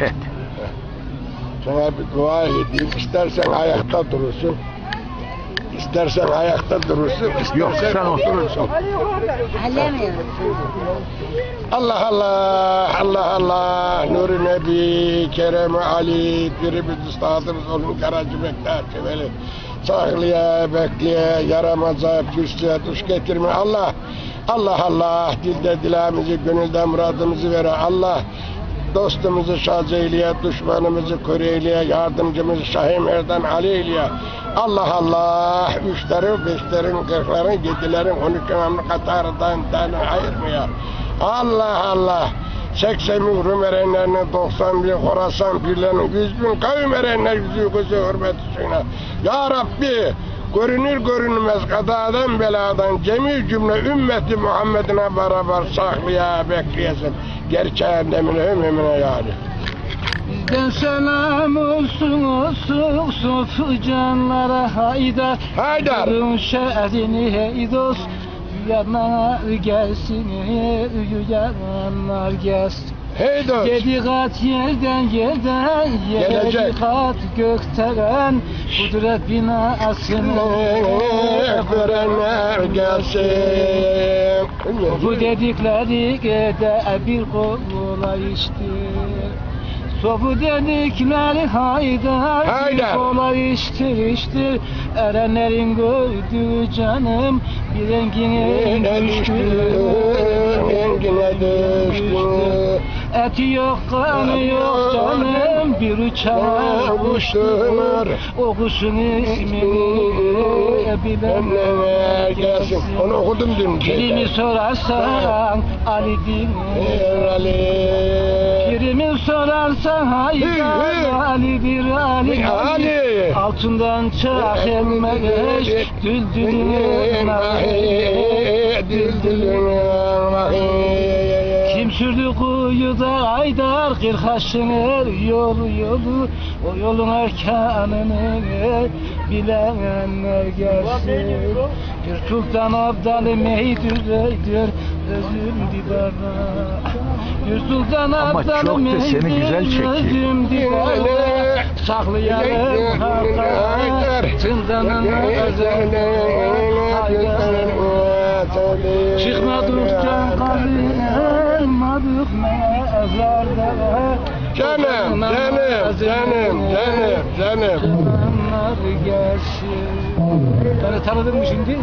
Et. Sana bir dua edeyim. İstersen ayakta durursun. İstersen ayakta durursun. istersen Yok, sen oturursun. Alemiyorum. Allah Allah, Allah Allah, Nuri Nebi, Kerem Ali, Pirimiz Üstadımız onun Karacı Bektaş Veli. Sağlıya, bekleye, yaramaza, püslüğe tuş getirme Allah. Allah Allah, dilde dilemizi, gönülde muradımızı vere Allah. Dostumuzu şaz eyleye, düşmanımızı kör eyleye, yardımcımızı Şahin Erden Ali eyleye. Allah Allah, üçlerin, beşlerin, kırkların, yedilerin, on üç önemli katarından tane ayırmaya. Allah Allah. 80 bin Rum erenlerine 90 bin Horasan birlerine 100 bin kavim erenler yüzü gözü hürmet suyuna. Ya Rabbi görünür görünmez kadadan beladan cemi cümle ümmeti Muhammed'ine beraber saklaya bekleyesin. Gerçeğin emine ömrüne yani. Bizden selam olsun olsun sofu canlara haydar Haydar. Durun şehrini hey dost Uyanlar gelsin hey uyanlar gelsin Hey dost. Yedi kat yerden yerden Gelecek. Yedi kat gökten Kudret binasını Görenler gelsin. Bu dedikleri de bir kolay iştir. Sofu dedikleri haydar, bir kolay iştir iştir. Erenlerin gördüğü canım bir rengine düştü, yengine düştü. Eti yok kanı yok canım bir uçağa kuştur. O kuşun ismini gelsin. Onu okudum dün şeyde. sorarsan Ali dinle Ali. Sorarsan. Haydar Ali'dir Ali Ali. Altından çak emmeş Düldülüne nahi Düldülüne Kim sürdü kuyuda Aydar Kırkaşınır yolu yolu O yolun erkanını Bilenler gelsin. Bir sultan abdalı meydüreydür Ama çok da seni güzel çekiyor. Saklayalım Haydar Çıkmadıkça kalmadık mezarda Canım, canım, canım, canım, canım. Canlar gelsin Beni tanıdın mı şimdi?